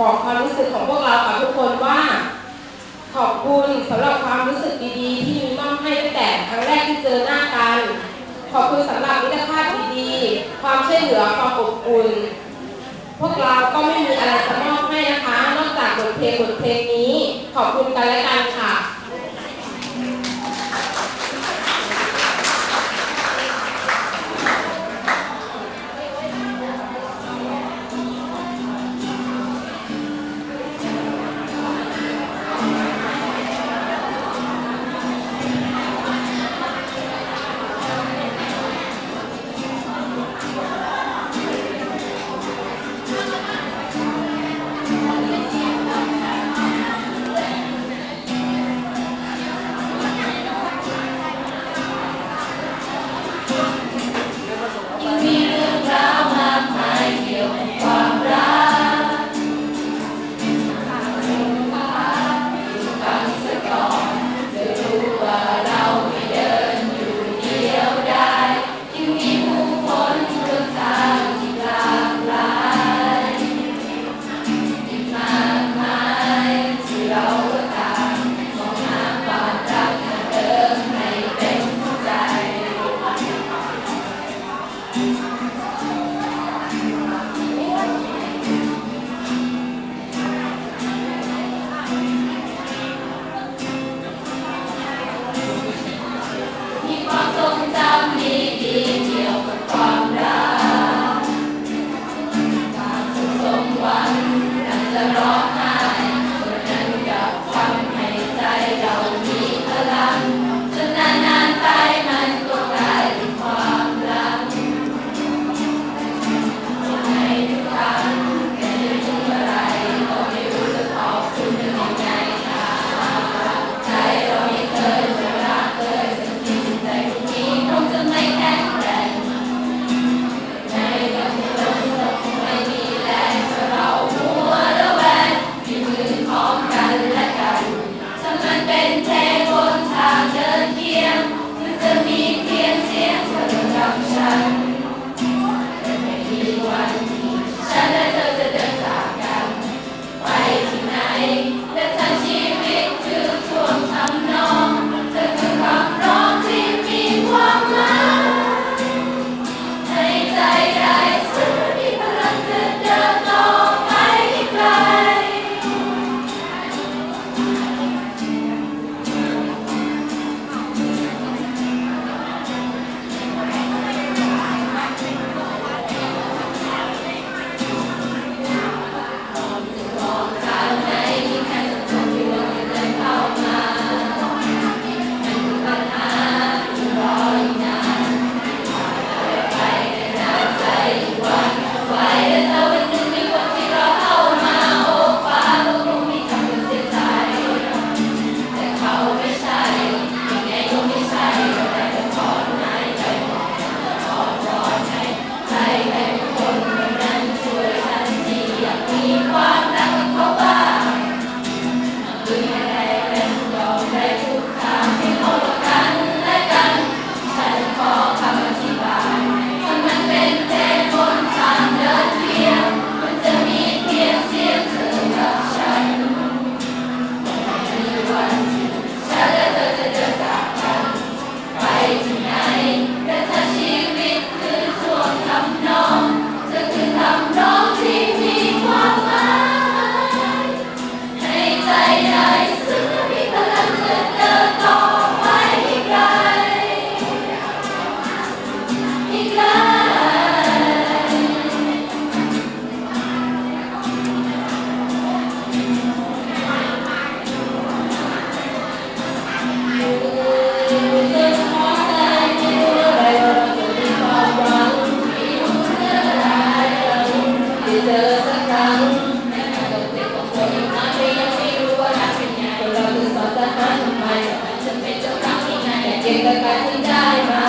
บอกความรู้สึกของพวกเรากับทุกคนว่า ขอบคุณสำหรับความรู้สึกดีๆ ที่มีมอบให้ตั้งแต่ครั้งแรกที่เจอหน้ากัน ขอบคุณสำหรับมิตรภาพดีๆ ความช่วยเหลือความอบอุ่น พวกเราก็ไม่มีอะไรจะมอบให้นะคะ นอกจากบทเพลงบทเพลงนี้ ขอบคุณกันและกันค่ะ เพียงแต่ไปถึงได้มา